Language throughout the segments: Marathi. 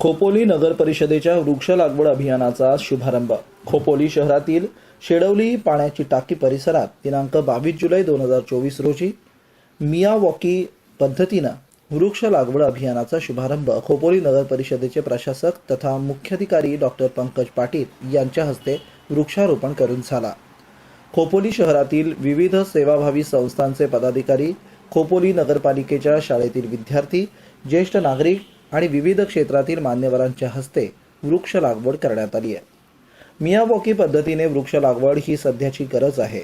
खोपोली नगर परिषदेच्या वृक्ष लागवड अभियानाचा शुभारंभ. खोपोली शहरातील शेडवली पाण्याची टाकी परिसरात दिनांक बावीस जुलै दोन हजार चोवीस रोजी मियावॉकी पद्धतीनं वृक्ष लागवड अभियानाचा शुभारंभ खोपोली नगर परिषदेचे प्रशासक तथा मुख्याधिकारी डॉक्टर पंकज पाटील यांच्या हस्ते वृक्षारोपण करून झाला. खोपोली शहरातील विविध सेवाभावी संस्थांचे पदाधिकारी खोपोली नगरपालिकेच्या शाळेतील विद्यार्थी ज्येष्ठ नागरिक आणि विविध क्षेत्रातील मान्यवरांच्या हस्ते वृक्ष लागवड करण्यात आली आहे. मियावॉकी पद्धतीने वृक्ष लागवड ही सध्याची गरज आहे.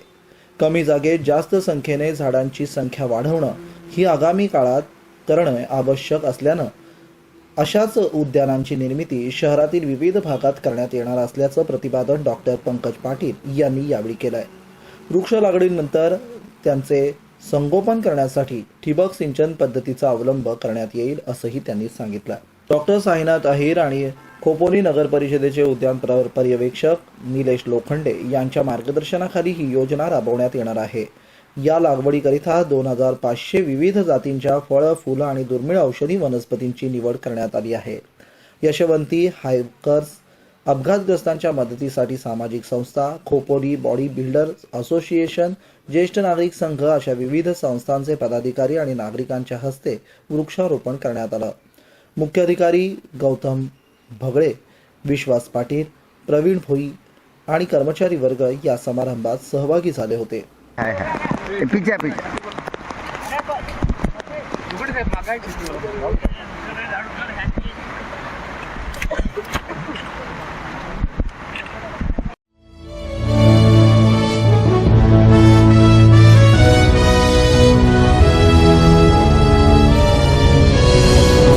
कमी जागेत जास्त संख्येने झाडांची संख्या वाढवणं ही आगामी काळात करणं आवश्यक असल्यानं अशाच उद्यानांची निर्मिती शहरातील विविध भागात करण्यात येणार असल्याचं प्रतिपादन डॉक्टर पंकज पाटील यांनी यावेळी केलं आहे वृक्ष लागवडीनंतर त्यांचे संगोपन करण्यासाठी ठिबक सिंचन पद्धतीचा अवलंब करण्यात येईल असंही त्यांनी सांगितलं. डॉक्टर साईनाथ अहिर आणि खोपोली नगर परिषदेचे उद्यान पर्यवेक्षक निलेश लोखंडे यांच्या मार्गदर्शनाखाली ही योजना राबवण्यात येणार आहे. या लागवडीकरिता दोन हजार पाचशे विविध जातींच्या फळं फुलं आणि दुर्मिळ औषधी वनस्पतींची निवड करण्यात आली आहे. यशवंती हायकर्स अपघातग्रस्तांच्या मदतीसाठी सामाजिक संस्था खोपोली बॉडी बिल्डर असोसिएशन ज्येष्ठ नागरिक संघ अशा विविध संस्थांचे पदाधिकारी आणि नागरिकांच्या हस्ते वृक्षारोपण करण्यात आलं. मुख्याधिकारी गौतम भगळे विश्वास पाटील प्रवीण भोई आणि कर्मचारी वर्ग या समारंभात सहभागी झाले होते.